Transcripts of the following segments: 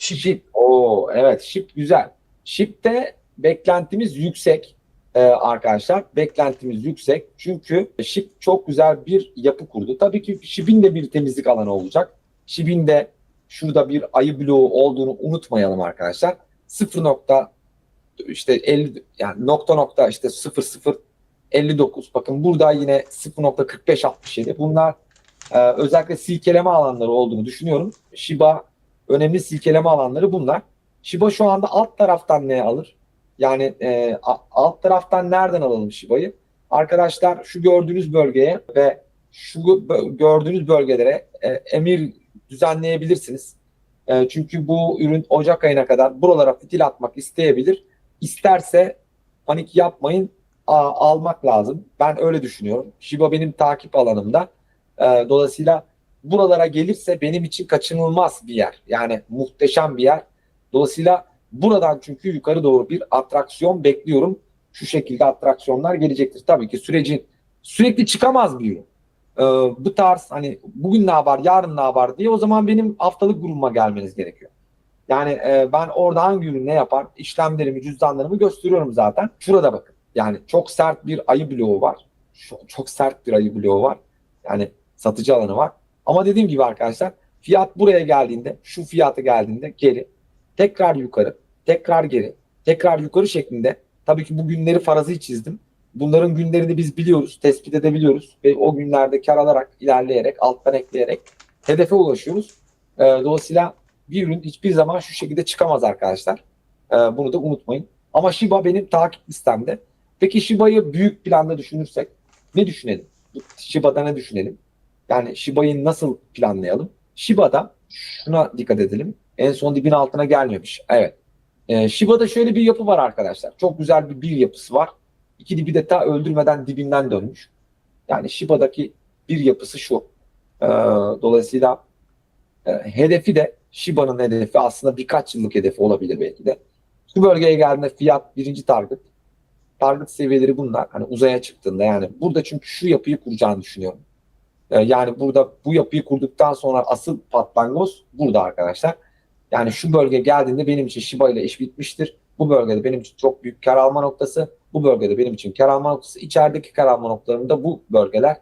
Şip. Şip. Oo evet şip güzel. Şipte beklentimiz yüksek e, arkadaşlar. Beklentimiz yüksek. Çünkü şip çok güzel bir yapı kurdu. Tabii ki şipin de bir temizlik alanı olacak. Şipin de şurada bir ayı bloğu olduğunu unutmayalım arkadaşlar. 0 nokta işte 50 yani nokta nokta işte 0 0 59 bakın burada yine 0.45 67 bunlar e, özellikle silkeleme alanları olduğunu düşünüyorum. Shiba önemli silkeleme alanları bunlar. Shiba şu anda alt taraftan ne alır? Yani e, alt taraftan nereden alalım Shiba'yı? Arkadaşlar şu gördüğünüz bölgeye ve şu gördüğünüz bölgelere e, emir düzenleyebilirsiniz. E, çünkü bu ürün Ocak ayına kadar buralara fitil atmak isteyebilir. İsterse panik yapmayın a- almak lazım. Ben öyle düşünüyorum. Shiba benim takip alanımda. E, dolayısıyla buralara gelirse benim için kaçınılmaz bir yer. Yani muhteşem bir yer. Dolayısıyla buradan çünkü yukarı doğru bir atraksiyon bekliyorum. Şu şekilde atraksiyonlar gelecektir. Tabii ki sürecin sürekli çıkamaz bir ürün. Ee, bu tarz hani bugün ne haber, yarın ne haber diye o zaman benim haftalık grubuma gelmeniz gerekiyor. Yani e, ben orada hangi ürün ne yapar, işlemlerimi, cüzdanlarımı gösteriyorum zaten. Şurada bakın. Yani çok sert bir ayı bloğu var. Çok, çok sert bir ayı bloğu var. Yani satıcı alanı var. Ama dediğim gibi arkadaşlar fiyat buraya geldiğinde, şu fiyata geldiğinde geri, tekrar yukarı, tekrar geri, tekrar yukarı şeklinde tabii ki bu günleri farazi çizdim. Bunların günlerini biz biliyoruz, tespit edebiliyoruz ve o günlerde kar alarak, ilerleyerek, alttan ekleyerek hedefe ulaşıyoruz. Ee, dolayısıyla bir ürün hiçbir zaman şu şekilde çıkamaz arkadaşlar. Ee, bunu da unutmayın. Ama Shiba benim takip listemde. Peki Shiba'yı büyük planda düşünürsek ne düşünelim? Shiba'da ne düşünelim? Yani Shiba'yı nasıl planlayalım? Shiba'da şuna dikkat edelim. En son dibin altına gelmemiş. Evet. Ee, Shiba'da şöyle bir yapı var arkadaşlar. Çok güzel bir bir yapısı var. İki dibi de ta öldürmeden dibinden dönmüş. Yani Shiba'daki bir yapısı şu. Ee, dolayısıyla e, hedefi de Shiba'nın hedefi aslında birkaç yıllık hedefi olabilir belki de. Şu bölgeye geldiğinde fiyat birinci target. Target seviyeleri bunlar. Hani uzaya çıktığında yani burada çünkü şu yapıyı kuracağını düşünüyorum. Ee, yani burada bu yapıyı kurduktan sonra asıl patlangoz burada arkadaşlar. Yani şu bölge geldiğinde benim için Shiba ile iş bitmiştir. Bu bölgede benim için çok büyük kar alma noktası. Bu bölgede benim için kar alma noktası. İçerideki kar alma noktalarında bu bölgeler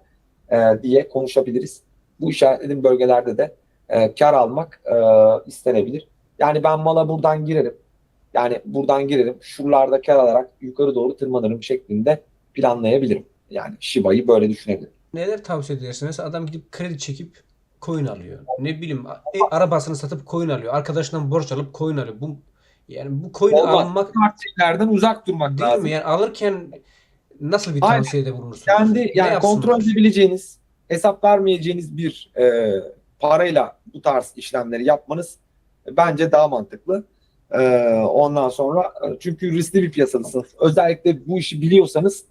e, diye konuşabiliriz. Bu işaretlediğim bölgelerde de e, kar almak e, istenebilir. Yani ben mala buradan girerim. Yani buradan girerim. Şuralarda kar alarak yukarı doğru tırmanırım şeklinde planlayabilirim. Yani Shiba'yı böyle düşünebilirim. Neler tavsiye edersiniz? Adam gidip kredi çekip coin alıyor. Ne bileyim e, arabasını satıp coin alıyor. Arkadaşından borç alıp coin alıyor. Bu yani bu Olmaz. almak Partilerden uzak durmak değil lazım. mi? Yani alırken nasıl bir tavsiyede bulunursunuz? kendi yani kontrol edebileceğiniz, hesap vermeyeceğiniz bir e, parayla bu tarz işlemleri yapmanız bence daha mantıklı. E, ondan sonra e, çünkü riskli bir piyasadasınız. Özellikle bu işi biliyorsanız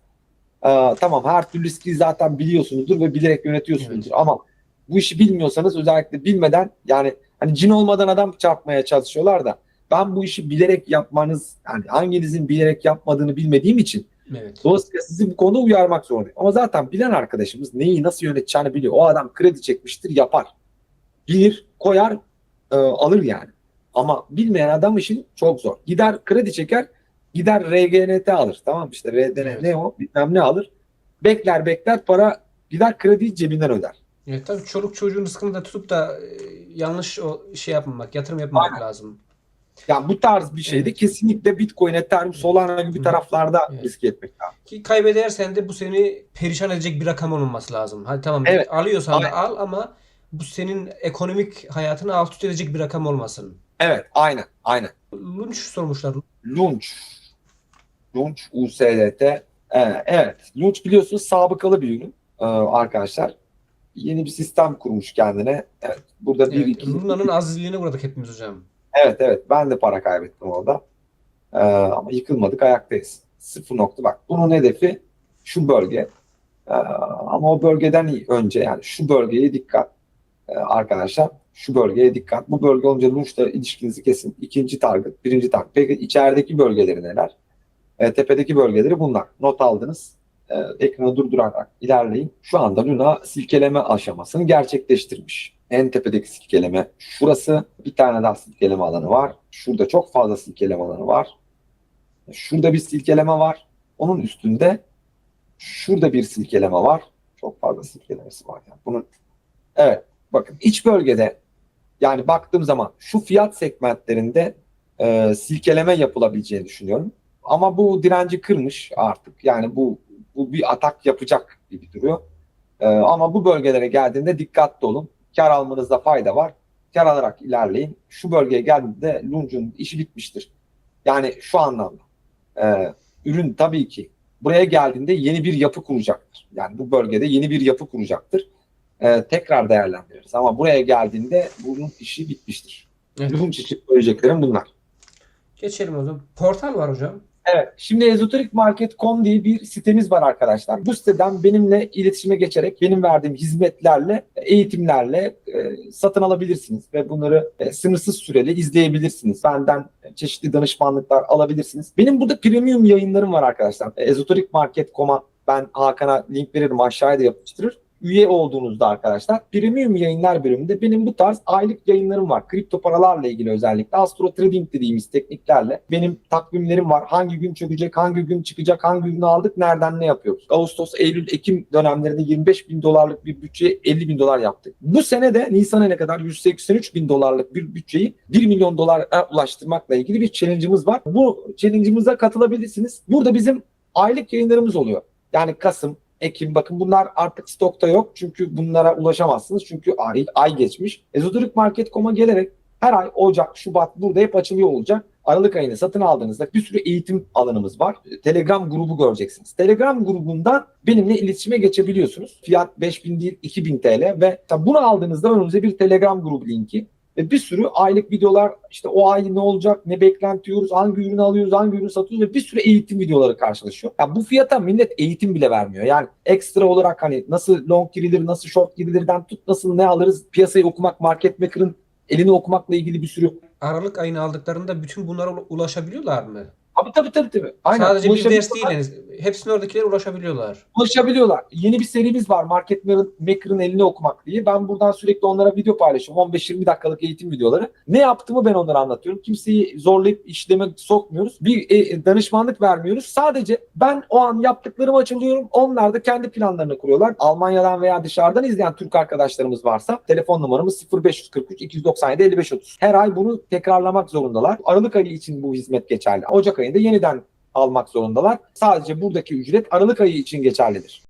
e, tamam her türlü riski zaten biliyorsunuzdur ve bilerek yönetiyorsunuzdur ama bu işi bilmiyorsanız özellikle bilmeden yani hani cin olmadan adam çarpmaya çalışıyorlar da ben bu işi bilerek yapmanız yani hanginizin bilerek yapmadığını bilmediğim için Evet. Dolayısıyla sizi bu konuda uyarmak zorundayım. Ama zaten bilen arkadaşımız neyi nasıl yöneteceğini biliyor. O adam kredi çekmiştir yapar. Bilir, koyar, e, alır yani. Ama bilmeyen adam için çok zor. Gider kredi çeker, gider RGNT alır. Tamam işte RDN Evet. ne o bilmem ne alır. Bekler bekler para gider krediyi cebinden öder. Evet tabii çoluk çocuğun rızkını da tutup da e, yanlış o şey yapmamak, yatırım yapmamak Aynen. lazım. Yani bu tarz bir şeyde Evet. kesinlikle Bitcoin, Ethereum, Solana gibi Hı. taraflarda Evet. risk etmek lazım. Ki kaybedersen de bu seni perişan edecek bir rakam olması lazım. Hadi tamam Evet. alıyorsan da Aynen. al ama bu senin ekonomik hayatını alt üst edecek bir rakam olmasın. Evet, aynen, aynen. Lunch sormuşlar. Lunch. Lunch USDT. Ee, evet. Lunch biliyorsunuz sabıkalı bir ürün ee, arkadaşlar. Yeni bir sistem kurmuş kendine. Evet. Burada bir Evet, iki. Luna'nın azizliğine uğradık hepimiz hocam. Evet evet. Ben de para kaybettim orada. Ee, ama yıkılmadık ayaktayız. Sıfır nokta bak. Bunun hedefi şu bölge. Ee, ama o bölgeden önce yani şu bölgeye dikkat Ee, arkadaşlar. Şu bölgeye dikkat. Bu bölge olunca Lunch'la ilişkinizi kesin. İkinci target, birinci target. Peki içerideki bölgeleri neler? Ee, tepedeki bölgeleri bunlar. Not aldınız. Ee, ekranı durdurarak ilerleyin. Şu anda Luna silkeleme aşamasını gerçekleştirmiş. En tepedeki silkeleme şurası. Bir tane daha silkeleme alanı var. Şurada çok fazla silkeleme alanı var. Şurada bir silkeleme var. Onun üstünde şurada bir silkeleme var. Çok fazla silkelemesi var. Yani bunun evet bakın iç bölgede yani baktığım zaman şu fiyat segmentlerinde e, silkeleme yapılabileceğini düşünüyorum. Ama bu direnci kırmış artık. Yani bu bu bir atak yapacak gibi duruyor. E, ama bu bölgelere geldiğinde dikkatli olun. Kar almanızda fayda var. Kar alarak ilerleyin. Şu bölgeye geldiğinde Lunch'un işi bitmiştir. Yani şu anlamda. E, ürün tabii ki buraya geldiğinde yeni bir yapı kuracaktır. Yani bu bölgede yeni bir yapı kuracaktır. E, tekrar değerlendiririz. Ama buraya geldiğinde bunun işi bitmiştir. Evet. Lunch için söyleyeceklerim bunlar. Geçelim o zaman. Portal var hocam. Evet. Şimdi ezoterikmarket.com diye bir sitemiz var arkadaşlar. Bu siteden benimle iletişime geçerek benim verdiğim hizmetlerle, eğitimlerle e, satın alabilirsiniz ve bunları e, sınırsız süreli izleyebilirsiniz. Benden çeşitli danışmanlıklar alabilirsiniz. Benim burada premium yayınlarım var arkadaşlar. E, Ezoterikmarket.com'a ben Hakan'a link veririm aşağıya da yapıştırır. Üye olduğunuzda arkadaşlar premium yayınlar bölümünde benim bu tarz aylık yayınlarım var. Kripto paralarla ilgili özellikle astro trading dediğimiz tekniklerle benim takvimlerim var. Hangi gün çökecek, hangi gün çıkacak, hangi gün aldık, nereden ne yapıyoruz. Ağustos, Eylül, Ekim dönemlerinde 25 bin dolarlık bir bütçeye 50 bin dolar yaptık. Bu sene de Nisan ayına kadar 183 bin dolarlık bir bütçeyi 1 milyon dolara ulaştırmakla ilgili bir challenge'ımız var. Bu challenge'ımıza katılabilirsiniz. Burada bizim aylık yayınlarımız oluyor. Yani Kasım, Ekim bakın bunlar artık stokta yok. Çünkü bunlara ulaşamazsınız. Çünkü ay, ay geçmiş. Ezoterikmarket.com'a gelerek her ay Ocak, Şubat burada hep açılıyor olacak. Aralık ayını satın aldığınızda bir sürü eğitim alanımız var. Telegram grubu göreceksiniz. Telegram grubundan benimle iletişime geçebiliyorsunuz. Fiyat 5000 değil 2000 TL ve bunu aldığınızda önünüze bir Telegram grubu linki ve bir sürü aylık videolar işte o ay ne olacak, ne beklentiyoruz, hangi ürünü alıyoruz, hangi ürünü satıyoruz ve bir sürü eğitim videoları karşılaşıyor. Ya bu fiyata millet eğitim bile vermiyor. Yani ekstra olarak hani nasıl long girilir, nasıl short girilirden tut nasıl ne alırız, piyasayı okumak, market maker'ın elini okumakla ilgili bir sürü. Aralık ayını aldıklarında bütün bunlara ula- ulaşabiliyorlar mı? Tabii tabii tabii. tabii. Aynen. Sadece bir ders değil. Yani. Hepsine oradakiler ulaşabiliyorlar. ulaşabiliyorlar. Yeni bir serimiz var Market Maker'ın elini okumak diye. Ben buradan sürekli onlara video paylaşıyorum. 15-20 dakikalık eğitim videoları. Ne yaptığımı ben onlara anlatıyorum. Kimseyi zorlayıp işleme sokmuyoruz. Bir e, danışmanlık vermiyoruz. Sadece ben o an yaptıklarımı açılıyorum. Onlar da kendi planlarını kuruyorlar. Almanya'dan veya dışarıdan izleyen Türk arkadaşlarımız varsa telefon numaramız 0543 297 55 30. Her ay bunu tekrarlamak zorundalar. Aralık ayı için bu hizmet geçerli. Ocak ayında yeniden almak zorundalar. Sadece buradaki ücret Aralık ayı için geçerlidir.